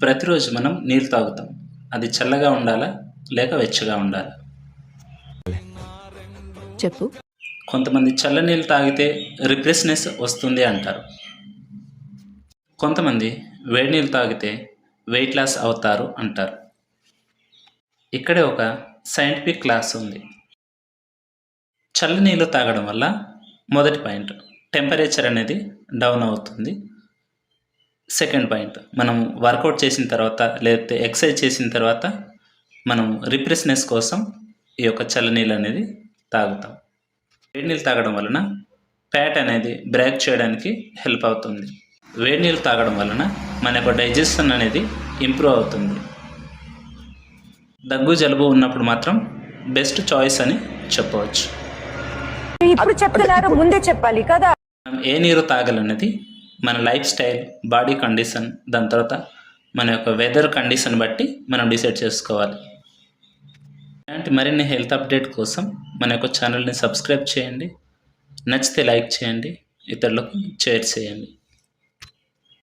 ప్రతిరోజు మనం నీళ్ళు తాగుతాం. అది చల్లగా ఉండాలా లేక వెచ్చగా ఉండాలా? చెప్పు. కొంతమంది చల్ల నీళ్ళు తాగితే రిఫ్రెష్నెస్ వస్తుంది అంటారు. కొంతమంది వేడి నీళ్ళు తాగితే వెయిట్ లాస్ అవుతారు అంటారు. ఇక్కడే ఒక సైంటిఫిక్ క్లాస్ ఉంది. చల్ల నీళ్ళు తాగడం వల్ల మొదటి పాయింట్ టెంపరేచర్ అనేది డౌన్ అవుతుంది. Second point. మనం వర్కౌట్ చేసిన తర్వాత లేకపోతే ఎక్సర్సైజ్ చేసిన తర్వాత మనం రిఫ్రెష్నెస్ కోసం ఈ యొక్క చల్ల నీళ్ళు అనేది తాగుతాం. వేడి నీళ్ళు తాగడం వలన ఫ్యాట్ అనేది బ్రేక్ చేయడానికి హెల్ప్ అవుతుంది. వేడి నీళ్ళు తాగడం వలన మన యొక్క డైజెషన్ అనేది ఇంప్రూవ్ అవుతుంది. దగ్గు జలుబు ఉన్నప్పుడు మాత్రం బెస్ట్ చాయిస్ అని చెప్పవచ్చు. ఇప్పుడు చెప్తున్నారు ముందే చెప్పాలి కదా. మనం ఏ నీరు తాగాలన్నది మన లైఫ్ స్టైల్ బాడీ కండిషన్ దాని తర్వాత మన యొక్క వెదర్ కండిషన్ బట్టి మనం డిసైడ్ చేసుకోవాలి. ఇలాంటి మరిన్ని హెల్త్ అప్డేట్ కోసం మన యొక్క ఛానల్ని సబ్స్క్రైబ్ చేయండి. నచ్చితే లైక్ చేయండి. ఇతరులకు షేర్ చేయండి.